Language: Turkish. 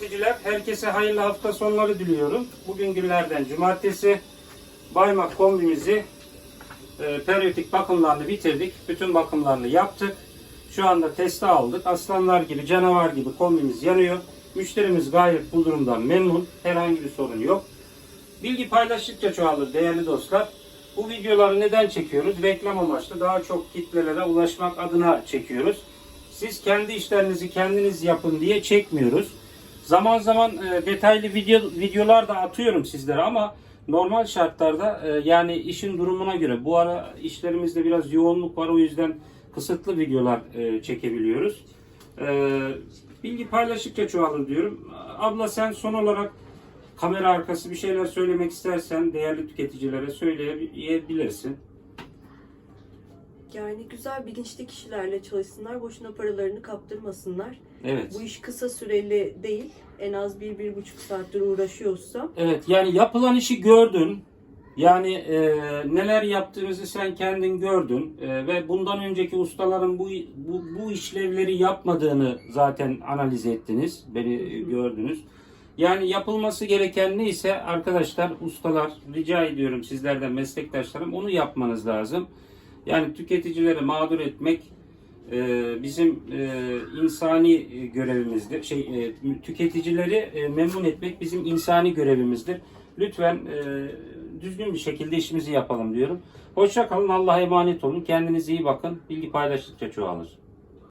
tüketiciler, herkese hayırlı hafta sonları diliyorum. Bugün günlerden cumartesi. Baymak kombimizi e, periyodik bakımlarını bitirdik. Bütün bakımlarını yaptık. Şu anda teste aldık. Aslanlar gibi, canavar gibi kombimiz yanıyor. Müşterimiz gayet bu durumdan memnun. Herhangi bir sorun yok. Bilgi paylaştıkça çoğalır değerli dostlar. Bu videoları neden çekiyoruz? Reklam amaçlı daha çok kitlelere ulaşmak adına çekiyoruz. Siz kendi işlerinizi kendiniz yapın diye çekmiyoruz. Zaman zaman e, detaylı video videolar da atıyorum sizlere ama normal şartlarda e, yani işin durumuna göre bu ara işlerimizde biraz yoğunluk var o yüzden kısıtlı videolar e, çekebiliyoruz. E, bilgi paylaştıkça çoğalır diyorum. Abla sen son olarak kamera arkası bir şeyler söylemek istersen değerli tüketicilere söyleyebilirsin. Yani güzel bilinçli kişilerle çalışsınlar, boşuna paralarını kaptırmasınlar. Evet. Bu iş kısa süreli değil. En az bir, bir buçuk saattir uğraşıyorsa Evet yani yapılan işi gördün. Yani e, neler yaptığınızı sen kendin gördün E, ve bundan önceki ustaların bu, bu bu işlevleri yapmadığını zaten analiz ettiniz, beni e, gördünüz. Yani yapılması gereken neyse arkadaşlar, ustalar rica ediyorum sizlerden meslektaşlarım onu yapmanız lazım. Yani tüketicileri mağdur etmek e, bizim e, insani e, görevimizdir. Şey tüketicileri memnun etmek bizim insani görevimizdir. Lütfen düzgün bir şekilde işimizi yapalım diyorum. Hoşça kalın. Allah'a emanet olun. Kendinize iyi bakın. Bilgi paylaştıkça çoğalır.